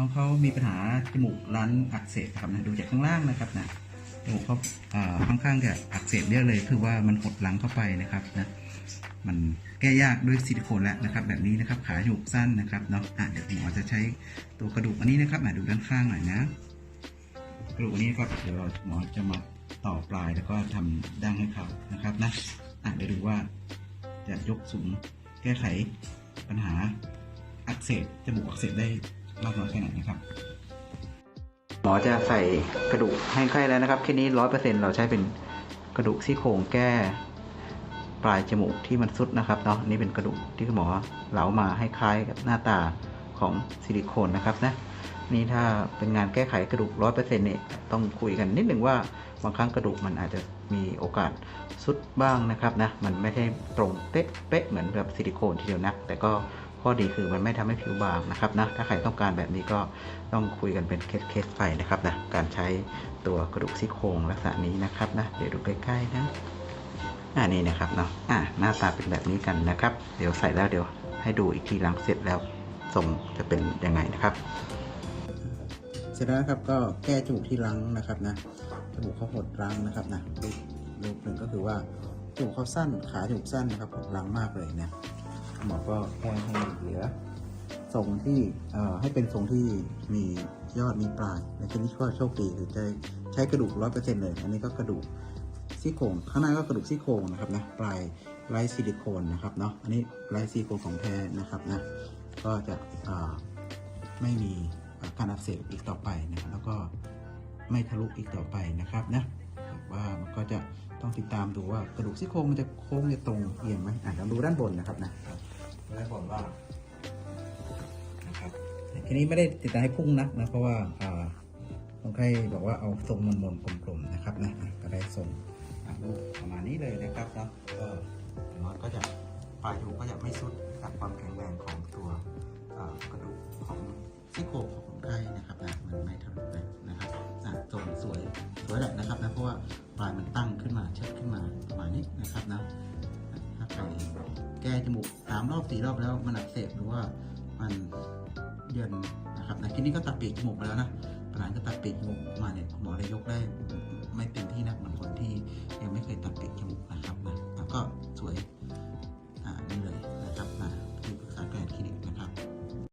น้องเขามีปัญหาจมูกร้นอักเสบครับนะดูจากข้างล่างนะครับนะจมูกเขาค่อนข้างจะอักเสบเยอะเลย คือว่ามันหดหลังเข้าไปนะครับนะมันแก้ยากด้วยซิลิโคนแล้วนะครับ แบบนี้นะครับขาจมูกสั้นนะครับเนาะอะเดี๋ยวหมอจะใช้ตัวกระดูกอันนี้นะครับอะดูด้านข้างหน่อยนะกระดูกนี้ครับเดี๋ยวเราหมอจะมาต่อปลายแล้วก็ทำดั้งให้เขานะครับนะอะเดี๋ยวดูว่าจะยกสูงแก้ไขปัญหาอักเสบจมูกอักเสบได้ มากน้อยแค่ไหนนะครับ หมอจะใส่กระดูกให้ไข้แล้วนะครับแค่นี้ร้อยเปอร์เซ็นเราใช้เป็นกระดูกซี่โครงแก้ปลายจมูกที่มันสุดนะครับเนาะนี่เป็นกระดูกที่คุณหมอเหลามาให้คล้ายกับหน้าตาของซิลิโคนนะครับนะนี่ถ้าเป็นงานแก้ไขกระดูกร้อยเปอร์เซ็นต์เนี่ยต้องคุยกันนิดหนึ่งว่าบางครั้งกระดูกมันอาจจะมีโอกาสสุดบ้างนะครับนะมันไม่ใช่ตรงเป๊ะเป๊ะเหมือนกับซิลิโคนทีเดียวนะแต่ก็ ข้อดีคือมันไม่ทำให้ผิวบางนะครับนะถ้าใครต้องการแบบนี้ก็ต้องคุยกันเป็นเคสๆไปนะครับนะการใช้ตัวกระดูกซี่โครงลักษณะนี้นะครับนะเดี๋ยวดูใกล้ๆนะอ่านี่นะครับเนาะอ่าหน้าตาเป็นแบบนี้กันนะครับ เดี๋ยวใส่แล้วเดี๋ยวให้ดูอีกทีหลังเสร็จแล้วทรงจะเป็นยังไงนะครับ เสร็จแล้วครับก็แก้จมูกที่รังนะครับนะจมูกเขาหดรังนะครับนะรูปรูปหนึ่งก็คือว่าจมูกเขาสั้นขาจมูกสั้นนะครับหดรังมากเลยนะ หมอก็แก้ให้เหลือทรงที่ให้เป็นทรงที่มียอดมีปลายในที่นี้ก็โชคดีคือจะใช้กระดูกร้อยเปอร์เซ็นต์เลย อันนี้ก็กระดูกซี่โครงข้างหน้าก็กระดูกซี่โครงนะครับนะปลายไรซิลิโคนนะครับเนาะอันนี้ไรซิลิโคนของแท้นะครับนะก็จะไม่มีการอักเสบอีกต่อไปนะครับแล้วก็ไม่ทะลุอีกต่อไปนะครับนะว่ามันก็จะต้องติดตามดูว่ากระดูกซี่โครงมันจะโค้งจะตรงเอียงไหมอะเราดูด้านบนนะครับนะ ดูด้านบนว่านะครับทีนี้ไม่ได้ติดตามให้พุ่งนักนะ เพราะว่าอ่าคนไข้บอกว่าเอาทรงมนๆกลมๆนะครับนะอะก็ได้ทรงรูปประมาณนี้เลยนะครับเนาะก็อย่างน้อยก็จะปลายจมูก็จะไม่สุดกับความแข็งแรงของตัวกระดูกของซี่โครงของคนไข้นะครับนะมันไม่ทะลุเลยนะครับอะทรงสวยสวยแหละนะครับนะเพราะว่าปลายมันตั้งขึ้นมาเชิดขึ้นมาประมาณนี้นะครับนะ ก้จมูกสามรอบสี่รอบแล้วมันอักเสบหรือว่ามันเยินนะครับนที่นี้ก็ตัดปีกจมูกมาแล้วนะปัญหาก็ตัดปีกจมูกมาเนี่ยหมอเลยยกได้ไม่เต็มที่นะเหมือนคนที่ยังไม่เคยตัดปีกจมูกนะครับนะแล้วก็สวย